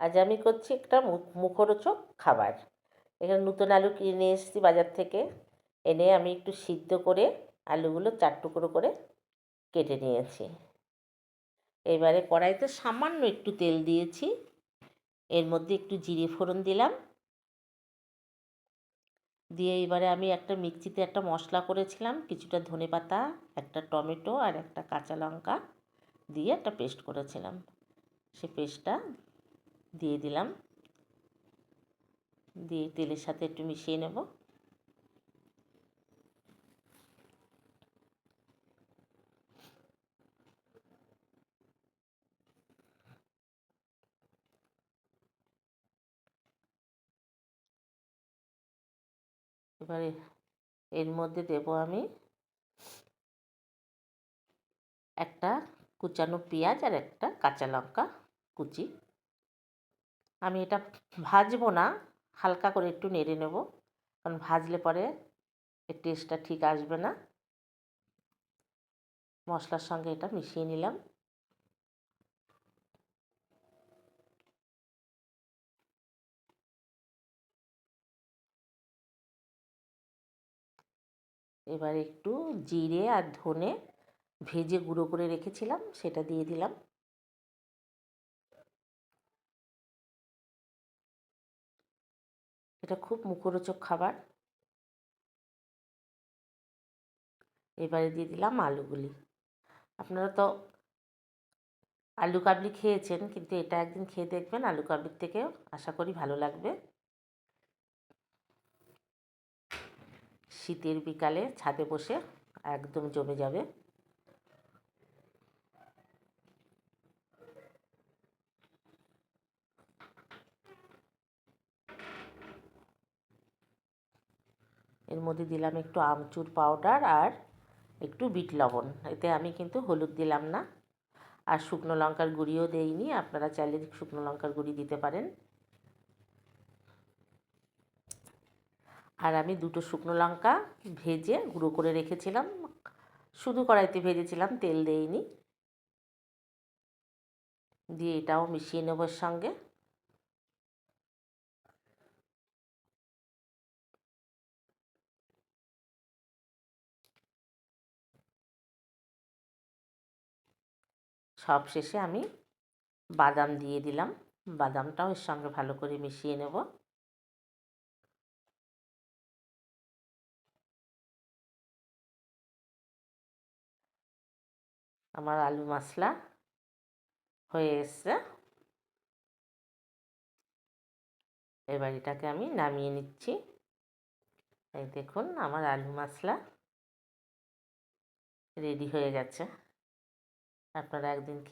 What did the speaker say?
আজ আমি করছি একটা মুখ- মুখরোচক খাবার। এখানে নতুন আলু কিনে এসেছি বাজার থেকে। এনে আমি একটু সিদ্ধ করে আলুগুলো চার টুকরো করে কেটে নিয়েছি। এবারে কড়াইতে সামান্য একটু তেল দিয়েছি। এর মধ্যে একটু জিরে ফোড়ন দিলাম। দিয়ে এবারে আমি একটা মিক্সিতে একটা মশলা করেছিলাম, কিছুটা ধনে পাতা, একটা টমেটো আর একটা কাঁচা লঙ্কা দিয়ে একটা পেস্ট করেছিলাম। সে পেস্টটা দিয়ে দিলাম। দিয়ে তেলের সাথে একটু মিশিয়ে নেব। এবারে এর মধ্যে দেব আমি একটা কুচানো পেঁয়াজ আর একটা কাঁচা লঙ্কা কুচি। আমি এটা ভাজবো না, হালকা করে একটু নেড়ে নেব। কারণ ভাজলে পরে এর টেস্টটা ঠিক আসবে না। মশলার সঙ্গে এটা মিশিয়ে নিলাম। এবার একটু জিরে আর ধনে ভেজে গুঁড়ো করে রেখেছিলাম, সেটা দিয়ে দিলাম। এটা খুব মুখরোচক খাবার। এবারে দিয়ে দিলাম আলুগুলি। আপনারা তো আলু কাবলি খেয়েছেন, কিন্তু এটা একদিন খেয়ে দেখবেন আলু কাবলির থেকেও আশা করি ভালো লাগবে। শীতের বিকালে ছাদে বসে একদম জমে যাবে। এর মধ্যে দিলাম একটু আমচুর পাউডার আর একটু বিট লবণ। এতে আমি কিন্তু হলুদ দিলাম না। আর শুকনো লঙ্কার গুঁড়িও দেইনি। আপনারা চাইলে শুকনো লঙ্কার গুঁড়ি দিতে পারেন। আর আমি দুটো শুকনো লঙ্কা ভেজে গুঁড়ো করে রেখেছিলাম। শুধু কড়াইতে ভেজেছিলাম, তেল দেইনি। দিয়ে এটাও মিশিয়ে নেব এর সঙ্গে। সব শেষে আমি বাদাম দিয়ে দিলাম। বাদামটাও এর সঙ্গে ভালো করে মিশিয়ে নেব। আমার আলু মশলা হয়ে এসছে। এবার এটাকে আমি নামিয়ে নিচ্ছি। এই দেখুন, আমার আলু মশলা রেডি হয়ে গেছে। আপনারা একদিন খেয়ে